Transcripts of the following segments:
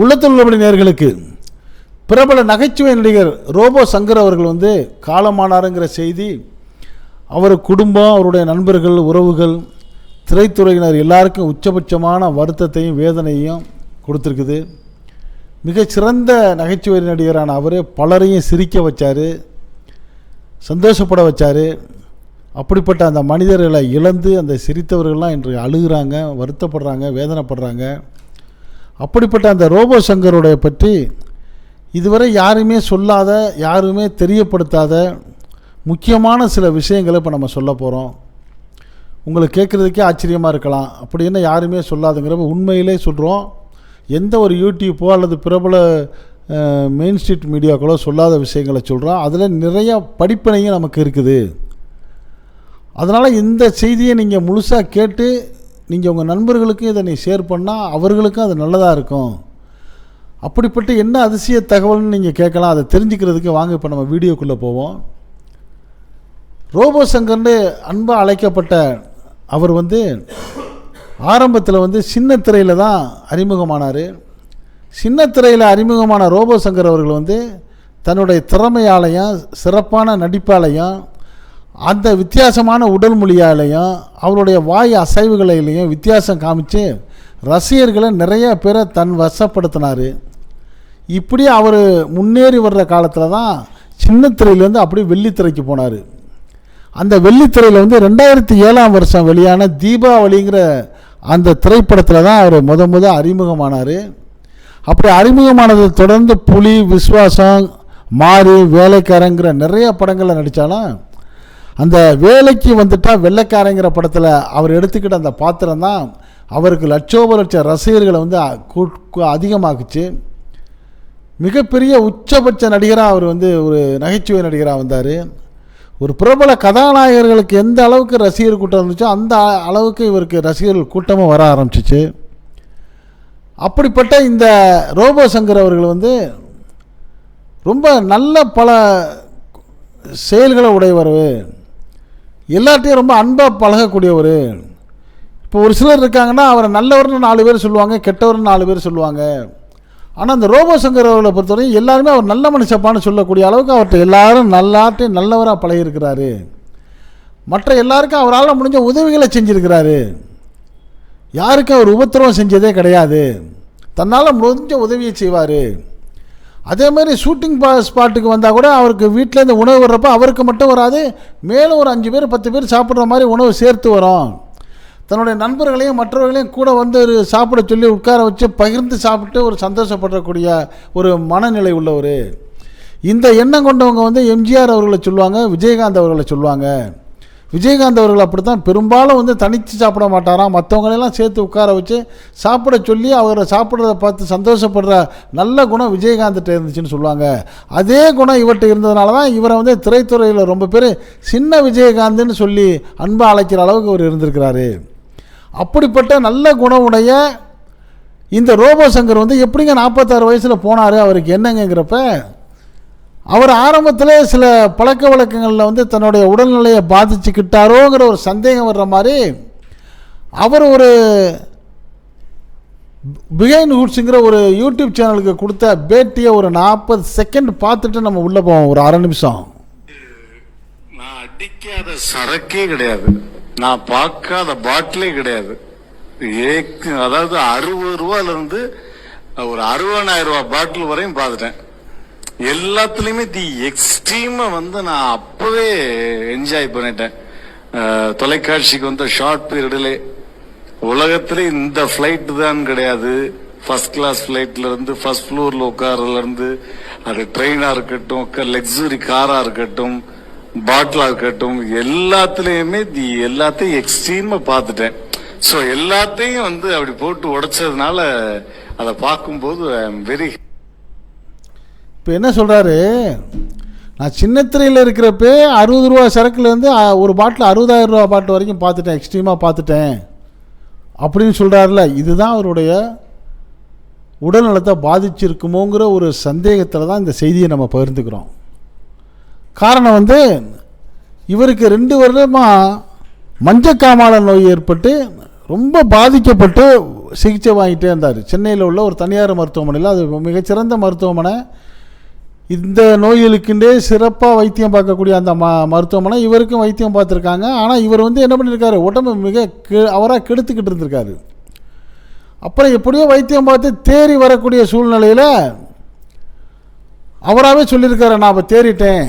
உள்ளத்தில் உள்ளபடி நேர்களுக்கு பிரபல நகைச்சுவை நடிகர் ரோபோ சங்கர் அவர்கள் வந்து காலமானாருங்கிற செய்தி அவர் குடும்பம் அவருடைய நண்பர்கள் உறவுகள் திரைத்துறையினர் எல்லாருக்கும் உச்சபட்சமான வருத்தத்தையும் வேதனையும் கொடுத்துருக்குது. மிகச்சிறந்த நகைச்சுவை நடிகரான அவர் பலரையும் சிரிக்க வச்சார் சந்தோஷப்பட வச்சார். அப்படிப்பட்ட அந்த மனிதர்களை இழந்து அந்த சிரித்தவர்கள்லாம் இன்று அழுகிறாங்க வருத்தப்படுறாங்க வேதனைப்படுறாங்க. அப்படிப்பட்ட அந்த ரோபோ சங்கருடைய பற்றி இதுவரை யாருமே சொல்லாத யாருமே தெரியப்படுத்தாத முக்கியமான சில விஷயங்களை இப்போ நம்ம சொல்ல போகிறோம் உங்களுக்கு கேட்குறதுக்கே ஆச்சரியமாக இருக்கலாம். அப்படின்னு யாருமே சொல்லாதுங்கிறப்ப உண்மையிலே சொல்கிறோம் எந்த ஒரு யூடியூப்போ அல்லது பிரபல மெயின் ஸ்ட்ரீட் மீடியாக்களோ சொல்லாத விஷயங்களை சொல்கிறோம் அதில் நிறைய படிப்பினையும் நமக்கு இருக்குது. அதனால் இந்த செய்தியை நீங்கள் முழுசாக கேட்டு நீங்கள் உங்கள் நண்பர்களுக்கும் இதை நீ ஷேர் பண்ணால் அவர்களுக்கும் அது நல்லதாக இருக்கும். அப்படிப்பட்ட என்ன அதிசய தகவல்னு நீங்கள் கேட்கலாம் அதை தெரிஞ்சுக்கிறதுக்கு வாங்க இப்போ நம்ம வீடியோக்குள்ளே போவோம். ரோபோ சங்கர்னு அன்பாக அழைக்கப்பட்ட அவர் வந்து ஆரம்பத்தில் வந்து சின்ன திரையில் தான் அறிமுகமானார். சின்ன திரையில் அறிமுகமான ரோபோ சங்கர் அவர்கள் வந்து தன்னுடைய திறமையாலையும் சிறப்பான நடிப்பாலையும் அந்த வித்தியாசமான உடல் மொழியாலையும் அவருடைய வாய் அசைவுகளிலையும் வித்தியாசம் காமிச்சு ரசிகர்களை நிறைய பேரை தன் வசப்படுத்தினார். இப்படி அவர் முன்னேறி வர்ற காலத்தில் தான் சின்ன திரையிலேருந்து அப்படியே வெள்ளித்திரைக்கு போனார். அந்த வெள்ளித்திரையில் வந்து ரெண்டாயிரத்தி ஏழாம் வருஷம் வெளியான தீபாவளிங்கிற அந்த திரைப்படத்தில் தான் அவர் முத முத அறிமுகமானார். அப்படி அறிமுகமானதை தொடர்ந்து புலி விஸ்வாசம் மாறி வேலைக்காரங்கிற நிறைய படங்களில் நடித்தாலும் அந்த வேலைக்கு வந்துட்டால் வெள்ளைக்காரங்கிற படத்தில் அவர் எடுத்துக்கிட்ட அந்த பாத்திரம் தான் அவருக்கு லட்சோப லட்ச ரசிகர்களை வந்து கூ- அதிகமாக்குச்சு. மிகப்பெரிய உச்சபட்ச நடிகராக அவர் வந்து ஒரு நகைச்சுவை நடிகராக வந்தார். ஒரு பிரபல கதாநாயகர்களுக்கு எந்த அளவுக்கு ரசிகர் கூட்டம் இருந்துச்சோ அந்த அளவுக்கு இவருக்கு ரசிகர்கள் கூட்டமும் வர ஆரம்பிச்சிச்சு. அப்படிப்பட்ட இந்த ரோபோ சங்கர் அவர்கள் வந்து ரொம்ப நல்ல பல செயல்களை உடையவர். எல்லார்ட்டையும் ரொம்ப அன்பாக பழகக்கூடியவர். இப்போ ஒரு சிலர் இருக்காங்கன்னா அவரை நல்லவர்னு நாலு பேர் சொல்லுவாங்க கெட்டவர்னு நாலு பேர் சொல்லுவாங்க. ஆனால் அந்த ரோபோ சங்கர் அவர்களை பொறுத்தவரையும் எல்லாருமே அவர் நல்ல மனுஷப்பான்னு சொல்லக்கூடிய அளவுக்கு அவர்கிட்ட எல்லாரும் நல்லாட்டையும் நல்லவராக பழகியிருக்கிறாரு. மற்ற எல்லாருக்கும் அவரால் முடிஞ்ச உதவிகளை செஞ்சுருக்கிறாரு. யாருக்கும் அவர் உபத்திரவம் செஞ்சதே கிடையாது. தன்னால் முடிஞ்ச உதவியை செய்வார். அதே மாதிரி ஷூட்டிங் பா ஸ்பாட்டுக்கு வந்தால் கூட அவருக்கு வீட்டிலேருந்து உணவு வர்றப்ப அவருக்கு மட்டும் வராது. மேலும் ஒரு அஞ்சு பேர் பத்து பேர் சாப்பிட்ற மாதிரி உணவு சேர்த்து வரும். தன்னுடைய நண்பர்களையும் மற்றவர்களையும் கூட வந்து ஒரு சாப்பிட சொல்லி உட்கார வச்சு பகிர்ந்து சாப்பிட்டு ஒரு சந்தோஷப்படக்கூடிய ஒரு மனநிலை உள்ளவர். இந்த எண்ணம் கொண்டவங்க வந்து எம்ஜிஆர் அவர்களை சொல்லுவாங்க விஜயகாந்த் அவர்களை சொல்லுவாங்க. விஜயகாந்த் அவர்கள் அப்படித்தான். பெரும்பாலும் வந்து தனித்து சாப்பிட மாட்டாராம். மற்றவங்களெல்லாம் சேர்த்து உட்கார வச்சு சாப்பிட சொல்லி அவரை சாப்பிட்றத பார்த்து சந்தோஷப்படுற நல்ல குணம் விஜயகாந்த்கிட்ட இருந்துச்சுன்னு சொல்லுவாங்க. அதே குணம் இவர்கிட்ட இருந்ததுனால தான் இவரை வந்து திரைத்துறையில் ரொம்ப பேர் சின்ன விஜயகாந்த்னு சொல்லி அன்பாக அழைக்கிற அளவுக்கு அவர் இருந்திருக்கிறாரு. அப்படிப்பட்ட நல்ல குணமுடைய இந்த ரோபோ சங்கர் வந்து எப்படிங்க நாற்பத்தாறு வயசில் போனார்? அவருக்கு என்னங்கிறப்ப அவர் ஆரம்பத்தில் சில பழக்க வழக்கங்களில் வந்து தன்னுடைய உடல்நிலையை பாதிச்சுக்கிட்டாரோங்கிற ஒரு சந்தேகம் வர்ற மாதிரி அவர் ஒரு பிகைன் ஹூட்ஸுங்கிற ஒரு யூடியூப் சேனலுக்கு கொடுத்த பேட்டியை ஒரு நாற்பது செகண்ட் பார்த்துட்டு நம்ம உள்ளே போவோம் ஒரு அரை நிமிஷம். நான் அடிக்காத சரக்கே கிடையாது. நான் பார்க்காத பாட்டிலே கிடையாது. ஏக்கு அதாவது அறுபது ரூபாயிலிருந்து ஒரு அறுபதாயிரம் ரூபாய் பாட்டில் வரையும் பார்த்துட்டேன். எல்லாத்துலயுமே தி எக்ஸ்ட்ரீமா வந்து நான் அப்பவே என்ஜாய் பண்ணிட்டேன். தொலைக்காட்சிக்கு வந்த ஷார்ட் பீரியடில் உலகத்துல இந்த ஃபிளைட் தான் கிடையாது. ஃபர்ஸ்ட் கிளாஸ் ஃபிளைட்ல இருந்து ஃபர்ஸ்ட் ஃப்ளோர்ல உட்கார்றதுல இருந்து அது ட்ரெயினா இருக்கட்டும் லக்ஸுரி காரா இருக்கட்டும் பாட்டிலா இருக்கட்டும் எல்லாத்துலயுமே தி எல்லாத்தையும் எக்ஸ்ட்ரீமா பார்த்துட்டேன். ஸோ எல்லாத்தையும் வந்து அப்படி போட்டு உடைச்சதுனால அதை பார்க்கும்போது ஐ எம் வெரி இப்போ என்ன சொல்கிறாரு நான் சின்னத்திரையில் இருக்கிறப்ப அறுபது ரூபா சரக்குலேருந்து ஒரு பாட்டில் அறுபதாயிரம் ரூபா பாட்டில் வரைக்கும் பார்த்துட்டேன் எக்ஸ்ட்ரீமாக பார்த்துட்டேன். அப்படின்னு சொல்கிறாருல இதுதான் அவருடைய உடல்நலத்தை பாதிச்சிருக்குமோங்கிற ஒரு சந்தேகத்தில் தான் இந்த செய்தியை நம்ம பகிர்ந்துக்கிறோம். காரணம் வந்து இவருக்கு ரெண்டு வருடமாக மஞ்சக்காமால நோய் ஏற்பட்டு ரொம்ப பாதிக்கப்பட்டு சிகிச்சை வாங்கிட்டே இருந்தார். சென்னையில் உள்ள ஒரு தனியார் மருத்துவமனையில் அது மிகச்சிறந்த மருத்துவமனை. இந்த நோய்களுக்குண்டே சிறப்பாக வைத்தியம் பார்க்கக்கூடிய அந்த ம மருத்துவமனை இவருக்கும் வைத்தியம் பார்த்துருக்காங்க. ஆனால் இவர் வந்து என்ன பண்ணியிருக்காரு உடம்பு மிக கெ அவராக கெடுத்துக்கிட்டு இருந்திருக்காரு. அப்புறம் எப்படியோ வைத்தியம் பார்த்து தேறி வரக்கூடிய சூழ்நிலையில் அவராகவே சொல்லியிருக்காரு நான் இப்போ தேறிட்டேன்.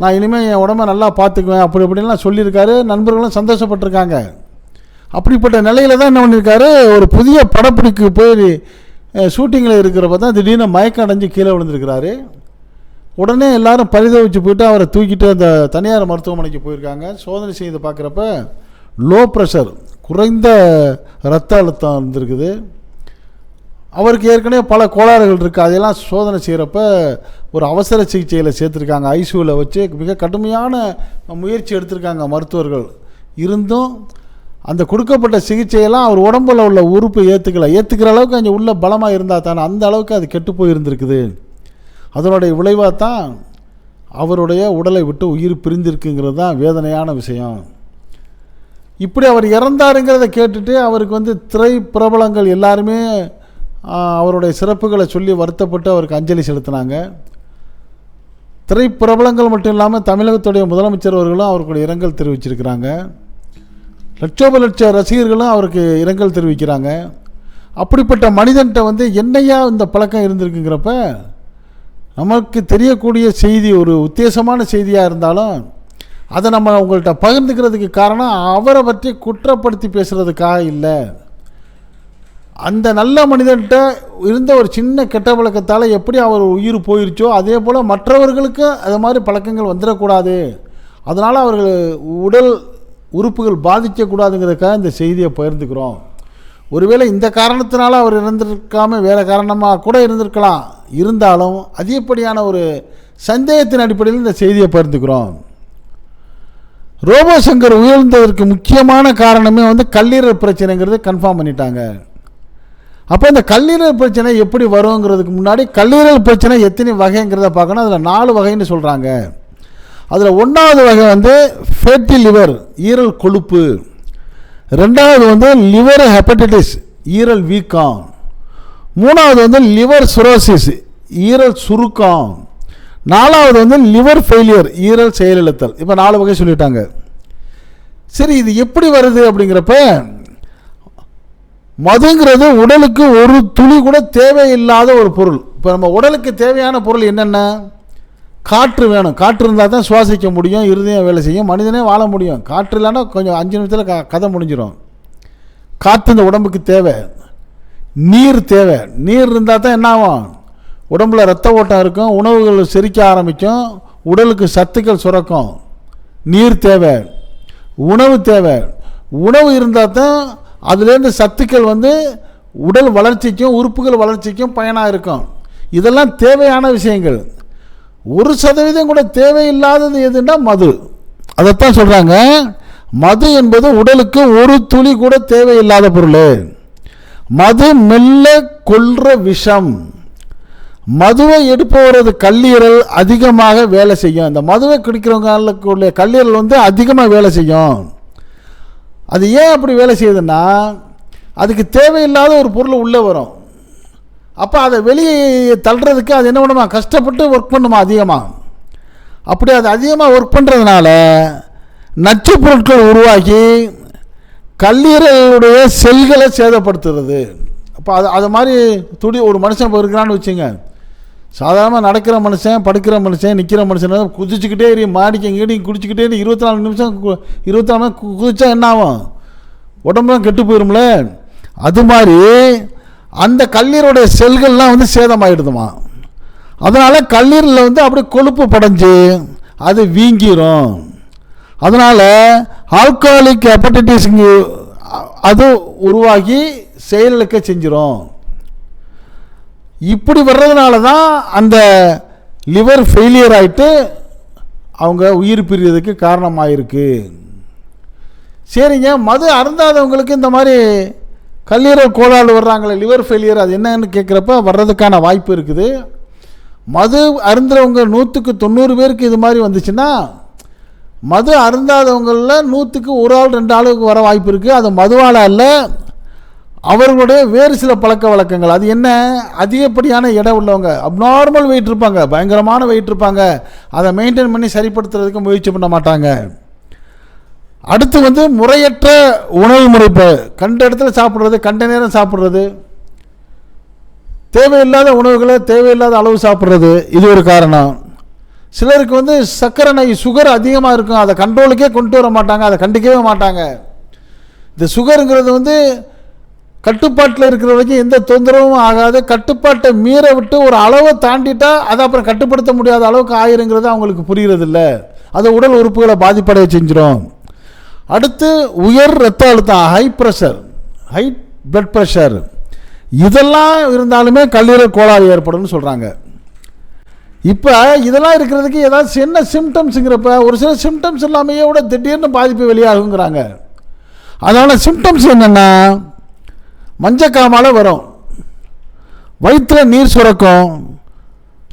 நான் இனிமேல் என் உடம்ப நல்லா பார்த்துக்குவேன். அப்படி இப்படின்லாம் சொல்லியிருக்காரு. நண்பர்களும் சந்தோஷப்பட்டிருக்காங்க. அப்படிப்பட்ட நிலையில் தான் என்ன பண்ணியிருக்காரு ஒரு புதிய படப்பிடிக்கு போய் ஷூட்டிங்கில் இருக்கிறப்ப தான் திடீர்னு மயக்கம் அடைஞ்சு கீழே விழுந்திருக்கிறாரு. உடனே எல்லாரும் பரிதவிச்சு போயிட்டு அவரை தூக்கிட்டு அந்த தனியார் மருத்துவமனைக்கு போயிருக்காங்க. சோதனை செய்து பார்க்குறப்ப லோ ப்ரெஷர் குறைந்த இரத்த அழுத்தம் இருந்திருக்குது. அவருக்கு ஏற்கனவே பல கோளாறுகள் இருக்குது அதையெல்லாம் சோதனை செய்கிறப்ப ஒரு அவசர சிகிச்சையில் சேர்த்துருக்காங்க. ஐசியூவில் வச்சு மிக கடுமையான முயற்சி எடுத்திருக்காங்க மருத்துவர்கள். இருந்தும் அந்த கொடுக்கப்பட்ட சிகிச்சையெல்லாம் அவர் உடம்புல உள்ள உறுப்பு ஏற்றுக்கல ஏற்றுக்கிற அளவுக்கு அங்கே உள்ள பலமாக இருந்தால் தானே அந்த அளவுக்கு அது கெட்டு போயிருந்திருக்குது. அதனுடைய விளைவாக தான் அவருடைய உடலை விட்டு உயிர் பிரிந்திருக்குங்கிறது தான் வேதனையான விஷயம். இப்படி அவர் இறந்தாருங்கிறத கேட்டுட்டு அவருக்கு வந்து திரை பிரபலங்கள் எல்லாருமே அவருடைய சிறப்புகளை சொல்லி வருத்தப்பட்டு அவருக்கு அஞ்சலி செலுத்தினாங்க. திரை பிரபலங்கள் மட்டும் இல்லாமல் தமிழகத்துடைய முதலமைச்சர் அவர்களும் அவர்களுடைய இரங்கல் தெரிவிச்சிருக்கிறாங்க. லட்சோப லட்ச ரசிகர்களும் அவருக்கு இரங்கல் தெரிவிக்கிறாங்க. அப்படிப்பட்ட மனிதன்கிட்ட வந்து என்னையா இந்த பழக்கம் இருந்திருக்குங்கிறப்ப நமக்கு தெரியக்கூடிய செய்தி ஒரு உத்தேசமான செய்தியாக இருந்தாலும் அதை நம்ம உங்கள்கிட்ட பகிர்ந்துக்கிறதுக்கு காரணம் அவரை பற்றி குற்றப்படுத்தி பேசுகிறதுக்காக இல்லை. அந்த நல்ல மனிதன்கிட்ட இருந்த ஒரு சின்ன கெட்ட பழக்கத்தால் எப்படி அவர் உயிர் போயிருச்சோ அதே போல் மற்றவர்களுக்கு அது மாதிரி பழக்கங்கள் வந்துடக்கூடாது. அதனால் அவர்கள் உடல் உறுப்புகள் பாதிக்கக்கூடாதுங்கிறதுக்காக இந்த செய்தியை பகிர்ந்துக்கிறோம். ஒருவேளை இந்த காரணத்தினால அவர் இருந்திருக்காமல் வேறு காரணமாக கூட இருந்திருக்கலாம். இருந்தாலும் அதிகப்படியான ஒரு சந்தேகத்தின் அடிப்படையில் இந்த செய்தியை பகிர்ந்துக்கிறோம். ரோபோ சங்கர் உயர்ந்ததற்கு முக்கியமான காரணமே வந்து கல்லீரல் பிரச்சனைங்கிறது கன்ஃபார்ம் பண்ணிட்டாங்க. அப்போ இந்த கல்லீரல் பிரச்சனை எப்படி வருங்கிறதுக்கு முன்னாடி கல்லீரல் பிரச்சனை எத்தனை வகைங்கிறத பார்க்கணும். அதில் நாலு வகைன்னு சொல்கிறாங்க அதில் ஒன்றாவது வகை வந்து ஃபேட்டி லிவர் ஈரல் கொழுப்பு. ரெண்டாவது வந்து லிவர் ஹெப்படைட்டிஸ் ஈரல் வீக்கம். மூணாவது வந்து லிவர் சுரோசிஸ் ஈரல் சுருக்கம். நாலாவது வந்து லிவர் ஃபெயிலியர் ஈரல் செயலிழத்தல். இப்போ நாலு வகை சொல்லிட்டாங்க. சரி இது எப்படி வருது அப்படிங்கிறப்ப மதுங்கிறது உடலுக்கு ஒரு துளி கூட தேவையில்லாத ஒரு பொருள். இப்போ நம்ம உடலுக்கு தேவையான பொருள் என்னென்ன? காற்று வேணும். காற்று இருந்தால் தான் சுவாசிக்க முடியும் இருதயம் வேலை செய்யும் மனிதனே வாழ முடியும். காற்று இல்லைன்னா கொஞ்சம் அஞ்சு நிமிஷத்தில் க கதை முடிஞ்சிடும் காற்று இந்த உடம்புக்கு தேவை. நீர் தேவை. நீர் இருந்தால் தான் என்ன ஆகும்? உடம்புல ரத்த ஓட்டம் இருக்கும் உணவுகள் செரிக்க ஆரம்பிக்கும் உடலுக்கு சத்துக்கள் சுரக்கும். நீர் தேவை. உணவு தேவை. உணவு இருந்தால் தான் அதுலேருந்து சத்துக்கள் வந்து உடல் வளர்ச்சிக்கும் உறுப்புகள் வளர்ச்சிக்கும் பயனாக இருக்கும் இதெல்லாம் தேவையான விஷயங்கள். ஒரு சதவீதம் கூட தேவையில்லாதது எதுன்னா மது. அதைத்தான் சொல்கிறாங்க மது என்பது உடலுக்கு ஒரு துளி கூட தேவையில்லாத பொருள். மது மெல்ல கொள்ற விஷம். மதுவை எடுப்பவரது கல்லீரல் அதிகமாக வேலை செய்யும். இந்த மதுவை குடிக்கிறவங்களுக்குள்ள கல்லீரல் வந்து அதிகமாக வேலை செய்யும். அது ஏன் அப்படி வேலை செய்யுதுன்னா அதுக்கு தேவையில்லாத ஒரு பொருள் உள்ளே வரும். அப்போ அதை வெளியே தள்ளுறதுக்கு அது என்ன பண்ணுமா? கஷ்டப்பட்டு ஒர்க் பண்ணுமா அதிகமாக அப்படி அது அதிகமாக ஒர்க் பண்ணுறதுனால நச்சு பொருட்கள் உருவாக்கி கல்லீரலுடைய செல்களை சேதப்படுத்துறது. அப்போ அது அது மாதிரி துடி ஒரு மனுஷன் இப்போ இருக்கிறான்னு வச்சுங்க. சாதாரணமாக நடக்கிற மனுஷன் படுக்கிற மனுஷன் நிற்கிற மனுஷன் குதிச்சுக்கிட்டே இரு மாடிக்க கீடி குடிச்சிக்கிட்டே இருபத்தி நாலு நிமிஷம் கு- இருபத்தி நாலு குதிச்சா என்ன ஆகும்? உடம்புலாம் கெட்டு போயிரும்ல? அது மாதிரி அந்த கல்லீரோடைய செல்கள்லாம் வந்து சேதமாயிடுதுமா. அதனால் கல்லீரலில் வந்து அப்படியே கொழுப்பு படைஞ்சு அது வீங்கிரும். அதனால் ஆல்கஹாலிக் ஹெப்படைட்டிஸ் அது உருவாகி செயலிழக்க செஞ்சிடும் இப்படி வர்றதுனால தான் அந்த லிவர் ஃபெயிலியர் ஆகிட்டு அவங்க உயிர் பிரியறதுக்கு இருக்குது சரிங்க மது அருந்தாதவங்களுக்கு இந்த மாதிரி கல்லீரல் கோளாறு வர்றாங்களே லிவர் ஃபெயிலியர் அது என்னன்னு கேட்குறப்ப வர்றதுக்கான வாய்ப்பு இருக்குது. மது அருந்துறவங்க நூற்றுக்கு தொண்ணூறு பேருக்கு இது மாதிரி வந்துச்சுன்னா மது அருந்தாதவங்களில் நூற்றுக்கு ஒரு ஆள் ரெண்டு ஆளுக்கு வர வாய்ப்பு இருக்குது அது மதுவால் அல்ல அவர்களுடைய வேறு சில பழக்க வழக்கங்கள். அது என்ன? அதிகப்படியான இடம் உள்ளவங்க அப்நார்மல் வெயிட் இருப்பாங்க பயங்கரமான வெயிட் இருப்பாங்க. அதை மெயின்டைன் பண்ணி சரிப்படுத்துறதுக்கு முயற்சி பண்ண மாட்டாங்க. அடுத்து வந்து முறையற்ற உணவு முறை இப்போ கண்ட இடத்துல சாப்பிட்றது கண்ட நேரம் சாப்பிட்றது. தேவையில்லாத உணவுகளை தேவையில்லாத அளவு சாப்பிட்றது இது ஒரு காரணம். சிலருக்கு வந்து சர்க்கரை நோய் சுகர் அதிகமாக இருக்கும். அதை கண்ட்ரோலுக்கே கொண்டு வர மாட்டாங்க அதை கண்டிக்கவே மாட்டாங்க. இந்த சுகருங்கிறது வந்து கட்டுப்பாட்டில் இருக்கிற வரைக்கும் எந்த தொந்தரவும் ஆகாது. கட்டுப்பாட்டை மீற விட்டு ஒரு அளவை தாண்டிட்டா அதை அப்புறம் கட்டுப்படுத்த முடியாத அளவுக்கு ஆயிருங்கிறது அவங்களுக்கு புரிகிறதில்ல அது உடல் உறுப்புகளை பாதிப்படைய செஞ்சிடும் அடுத்து உயர் ரத்த அழுத்தம் high pressure high blood pressure இதெல்லாம் இருந்தாலுமே கல்லீரல் கோளாறு ஏற்படும்னு சொல்கிறாங்க இப்போ இதெல்லாம் இருக்கிறதுக்கு ஏதாவது சின்ன சிம்டம்ஸுங்கிறப்ப ஒரு சில சிம்டம்ஸ் எல்லாமே விட திடீர்னு பாதிப்பு வெளியாகுங்கிறாங்க. அதனால் சிம்டம்ஸ் என்னென்னா மஞ்சக்காமால வரும். வயிற்றில் நீர் சுரக்கும்.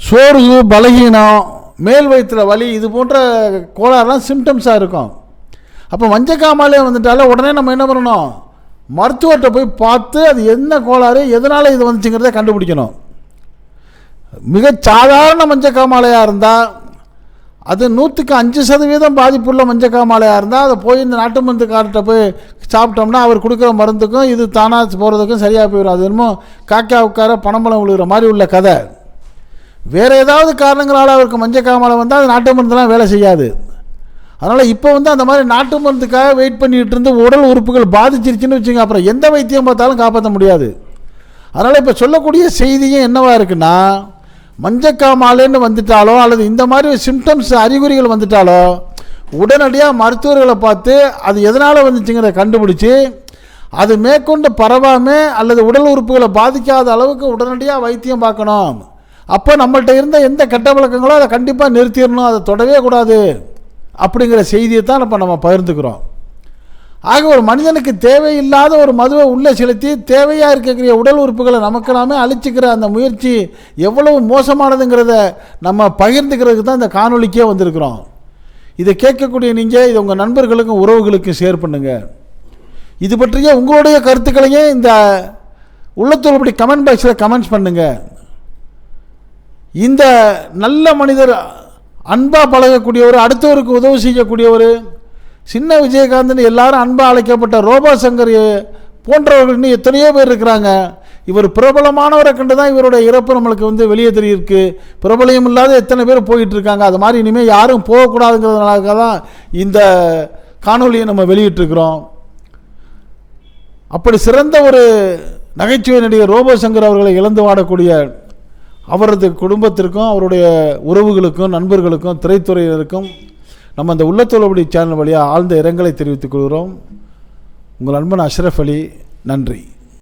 சோர்வு பலகீனம் மேல் வயிற்றில் வலி இது போன்ற கோளாறுலாம் சிம்டம்ஸாக இருக்கும். அப்போ மஞ்சக்காமாலே வந்துட்டாலே உடனே நம்ம என்ன பண்ணணும்? மருத்துவர்கிட்ட போய் பார்த்து அது என்ன கோளாறு எதனால் இது வந்துச்சுங்கிறத கண்டுபிடிக்கணும். மிக சாதாரண மஞ்சக்காமாலையாக இருந்தால் அது நூற்றுக்கு அஞ்சு சதவீதம் பாதிப்புள்ள மஞ்சக்காமாலையாக இருந்தால் அதை போய் இந்த நாட்டு மருந்துக்கார்ட்ட போய் சாப்பிட்டோம்னா அவர் கொடுக்குற மருந்துக்கும் இது தானாக போகிறதுக்கும் சரியாக போயிடும் அது என்னமோ காக்கா உட்கார பணம்பழம் விழுகிற மாதிரி உள்ள கதை. வேறு ஏதாவது காரணங்களால் அவருக்கு மஞ்சக்காமலை வந்தால் அது நாட்டு மருந்துலாம் வேலை செய்யாது. அதனால் இப்போ வந்து அந்த மாதிரி நாட்டு மருந்துக்காக வெயிட் பண்ணிகிட்டு இருந்து உடல் உறுப்புகள் பாதிச்சிருச்சுன்னு வச்சுங்க. அப்புறம் எந்த வைத்தியம் பார்த்தாலும் காப்பாற்ற முடியாது. அதனால் இப்போ சொல்லக்கூடிய செய்தியும் என்னவாக இருக்குன்னா மஞ்சக்காமாலேன்னு வந்துட்டாலோ அல்லது இந்த மாதிரி சிம்டம்ஸ் அறிகுறிகள் வந்துட்டாலோ உடனடியாக மருத்துவர்களை பார்த்து அது எதனால் வந்துச்சுங்கிறத கண்டுபிடிச்சி அது மேற்கொண்டு பரவாமல் அல்லது உடல் உறுப்புகளை பாதிக்காத அளவுக்கு உடனடியாக வைத்தியம் பார்க்கணும். அப்போ நம்மள்கிட்ட இருந்த எந்த கெட்ட பழக்கங்களோ அதை கண்டிப்பாக நிறுத்திடணும். அதை தொடவே கூடாது. அப்படிங்கிற செய்தியை தான் இப்போ நம்ம பகிர்ந்துக்கிறோம். ஆக ஒரு மனிதனுக்கு தேவையில்லாத ஒரு மதுவை உள்ளே செலுத்தி தேவையாக இருக்கக்கூடிய உடல் உறுப்புகளை நமக்கு நாமே அழிச்சிக்கிற அந்த முயற்சி எவ்வளவு மோசமானதுங்கிறத நம்ம பகிர்ந்துக்கிறதுக்கு தான் இந்த காணொலிக்கே வந்திருக்கிறோம். இதை கேட்கக்கூடிய நீங்கள் இது உங்கள் நண்பர்களுக்கும் உறவுகளுக்கும் ஷேர் பண்ணுங்கள் இது பற்றிய உங்களுடைய கருத்துக்களையும் இந்த உள்ளத்தோல்படி கமெண்ட் பாக்ஸில் கமெண்ட்ஸ் பண்ணுங்கள் இந்த நல்ல மனிதர் அன்பாக பழகக்கூடியவர் அடுத்தவருக்கு உதவி செய்யக்கூடியவர். சின்ன விஜயகாந்த்னு எல்லாரும் அன்பாக அழைக்கப்பட்ட ரோபா சங்கர் போன்றவர்கள் இன்னும் எத்தனையோ பேர் இருக்கிறாங்க. இவர் பிரபலமானவரை கண்டு தான் இவருடைய இறப்பு நம்மளுக்கு வந்து வெளியே தெரியிருக்கு. பிரபலம் இல்லாத எத்தனை பேர் போயிட்டு இருக்காங்க அது மாதிரி இனிமேல் யாரும் போகக்கூடாதுங்கிறதுனால தான் இந்த காணொலியை நம்ம வெளியிட்டிருக்கிறோம். அப்படி சிறந்த ஒரு நகைச்சுவை நடிகர் ரோபோ சங்கர் அவர்களை இழந்து வாடக்கூடிய அவரது குடும்பத்திற்கும் அவருடைய உறவுகளுக்கும் நண்பர்களுக்கும் திரைத்துறையினருக்கும் நம்ம அந்த உள்ளத்தோலபடி சேனல் வழியாக ஆழ்ந்த இரங்கலை தெரிவித்துக் கொள்கிறோம். உங்கள் நண்பன் அஷ்ரஃப் அலி நன்றி.